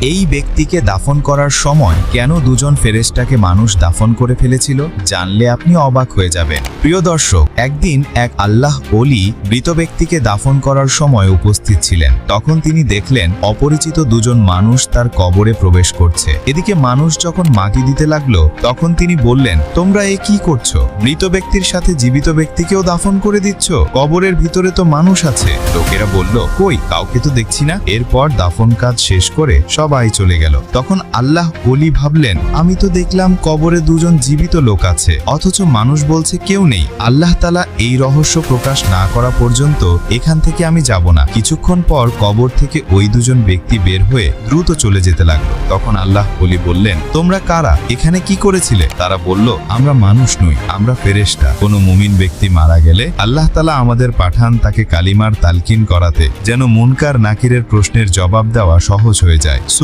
এই ব্যক্তিকে দাফন করার সময় কেন দুজন ফেরেশতাকে মানুষ দাফন করে ফেলেছিল জানলে আপনি অবাক হয়ে যাবেন। প্রিয় দর্শক, একদিন এক আল্লাহ অলি মৃত ব্যক্তিকে দাফন করার সময় উপস্থিত ছিলেন। তখন তিনি দেখলেন অপরিচিত দুজন মানুষ তার কবরে প্রবেশ করছে। এদিকে মানুষ যখন মাটি দিতে লাগল, তখন তিনি বললেন, তোমরা এ কি করছ? মৃত ব্যক্তির সাথে জীবিত ব্যক্তিকেও দাফন করে দিচ্ছ? কবরের ভিতরে তো মানুষ আছে। লোকেরা বলল, কই, কাউকে তো দেখছি না। এরপর দাফন কাজ শেষ করে সবাই চলে গেল। তখন আল্লাহ অলি ভাবলেন, আমি তো দেখলাম কবরে দুজন জীবিত লোক আছে, অথচ মানুষ বলছে কেউ নেই। আল্লাহ তালা এই রহস্য প্রকাশ না করা পর্যন্ত এখান থেকে আমি যাব না। কিছুক্ষণ পর কবর থেকে ওই দুজন ব্যক্তি বের হয়ে দ্রুত চলে যেতে লাগল। তখন আল্লাহ অলি বললেন, তোমরা কারা? এখানে কি করেছিলে? তারা বলল, আমরা মানুষ নই, আমরা ফেরেশতা। কোনো মুমিন ব্যক্তি মারা গেলে আল্লাহ তালা আমাদের পাঠান তাকে কালিমার তালকিন করাতে, যেন মুনকার নাকিরের প্রশ্নের জবাব দেওয়া সহজ হয়ে যায়।